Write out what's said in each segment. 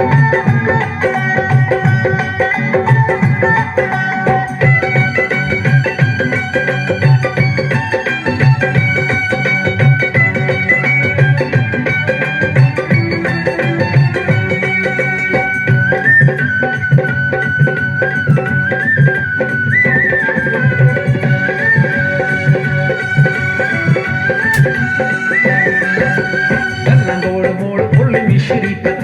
ਗੱਲਾਂ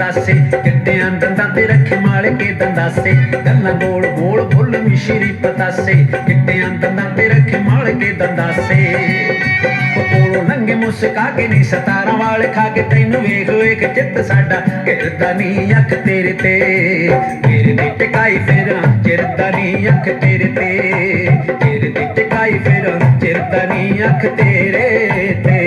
ਮਿਸ਼ਰੀ ਪਤਾਸੇ ਕਿੱਟਿਆਂ ਦੰਦਾਂ ਤੇ ਰੱਖੇ ਮਾਲ ਕੇ ਦੰਦਾਸੇ। ਗੱਲਾਂ ਗੋਲ ਮੋਲ ਫੁੱਲ ਮਿਸ਼ਰੀ ਪਤਾਸੇ ਕਿੱਟਿਆਂ ਦੰਦਾਂ ਤੇ ਰੱਖੇ ਮਾਲ ਕੇ ਦੰਦਾਸੇ। ਕੋਲੋਂ ਲੰਘੇ ਮੁਸਕਾ ਕੇ ਨਹੀਂ, ਸਤਾਰਾਂ ਵਾਲੇ ਖਾ ਕੇ ਤੈਨੂੰ ਵੇਖ ਵੇਖ ਚਿੱਤ ਸਾਡਾ ਘਿਰਦਾ ਨਹੀਂ ਅੱਖ ਤੇਰੇ ਤੇ। ਤੇਰੇ ਦੀ ਟਿਕਾਈ ਫਿਰ ਚਿਰਦਾ ਨਹੀਂ ਅੱਖ ਤੇਰੇ ਤੇ। ਤੇਰੇ ਦੀ ਟਿਕਾਈ ਫਿਰ ਚਿਰਦਾ ਨਹੀਂ ਅੱਖ ਤੇਰੇ ਤੇ।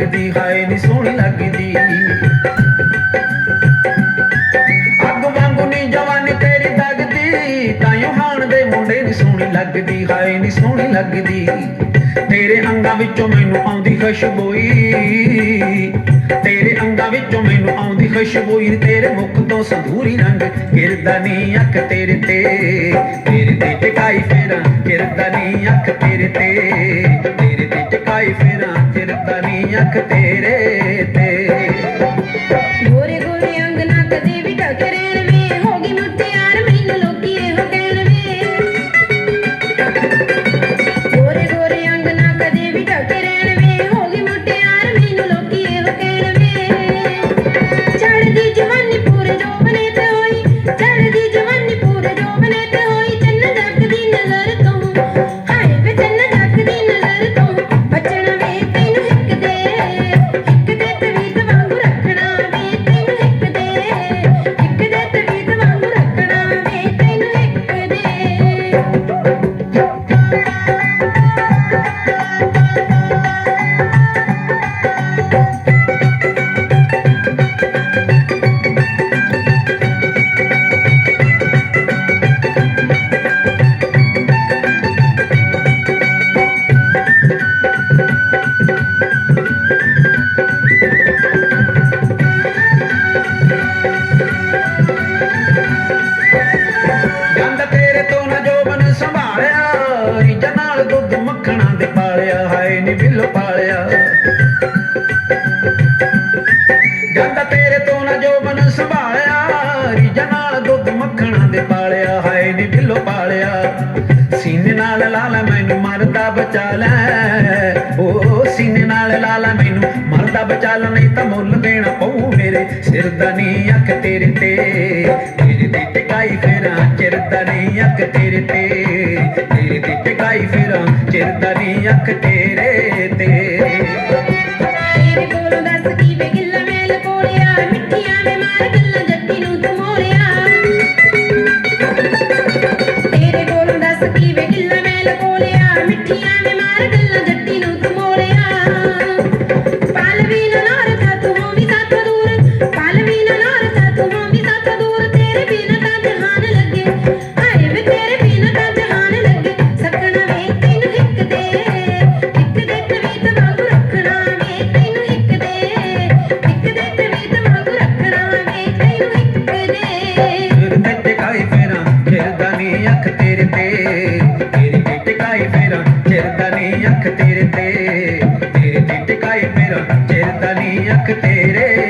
ਲੱਗਦੀ, ਹਾਏ ਨੀ ਸੋਹਣੀ ਲੱਗਦੀ। ਅੱਗ ਵਾਂਗੂ ਨੀ ਜਵਾਨੀ ਤੇਰੀ ਦਗਦੀ ਤਾਈਓ ਹਾਣ ਦੇ ਮੁੰਡੇ ਦੀ ਸੋਹਣੀ ਲੱਗਦੀ, ਹਾਏ ਨੀ ਸੋਹਣੀ ਲੱਗਦੀ। ਤੇਰੇ ਅੰਗਾਂ ਵਿੱਚੋਂ ਮੈਨੂੰ ਆਉਂਦੀ ਖੁਸ਼ਬੂਈ, ਤੇਰੇ ਅੰਗਾਂ ਵਿੱਚੋਂ ਮੈਨੂੰ ਆਉਂਦੀ ਖੁਸ਼ਬੂਈ, ਤੇਰੇ ਮੁਖ ਤੋਂ ਸੰਧੂਰੀ ਰੰਗ ਗਿਰਦਾ ਨੀ ਅੱਖ ਤੇਰੇ ਤੇ ਤੇਰੇ ਤੇ ਟਿਕਾਈ ਫੇਰਾਂ ਗਿਰਦਾ ਨੀ ਅੱਖ ਤੇਰੇ ਤੇ। ਅੱਖ ਤੇਰੇ ਤੇ। ਗੋਰੇ ਗੋਰੇ ਅੰਗ ਨਾ ਕਦੇ ਸੰਭਾਲਿਆ ਨਾਲ ਦੁੱਧ ਮੱਖਣਾ ਦੇ ਪਾਲਿਆ, ਹਾਏ ਨੀ ਬਿੱਲੋ ਪਾਲਿਆ। ਸੀਨੇ ਨਾਲ ਲਾ ਮੈਨੂੰ ਮਰਦਾ ਬਚਾ ਲੈ। ਓ ਸੀਨੇ ਨਾਲ ਲਾ ਮੈਨੂੰ ਮਰਦਾ ਬਚਾ ਲੈ, ਨਹੀਂ ਤਾਂ ਮੁੱਲ ਦੇਣਾ ਪਊ ਮੇਰੇ ਸਿਰ ਦਾ ਨੀ, ਅੱਖ ਤੇਰੇ ਤੇ। ਤੇਰੇ ਤੇ ਟਿਕਾਈ ਫੇਰਾਂ ਚਿਰਦਾ ਨੀ, ਅੱਖ ਤੇਰੇ ਤੇ। ਤੇਰੇ ਦੀ ਟਿਕਾਈ ਫੇਰਾਂ ਚਿਰਦਾ ਨੀ, ਅੱਖ ਤੇਰੇ ਤੇ। ਤੇਰੇ ਦੱਸ ਕੀ ਵੇ ਗਿੱਲਾ ਮੈਲ ਕੋਲਿਆ ਮਿੱਠੀਆਂ ਵੇ ਮਾਰ ਗੱਲਾਂ ਜੱਟੀ ਅੱਖ ਤੇਰੇ ਤੇ ਤੇਰੇ ਤੇ ਟਿਕਾਈ ਫੇਰਾਂ ਚਿਰਦਾ ਨੀ ਅੱਖ ਤੇਰੇ।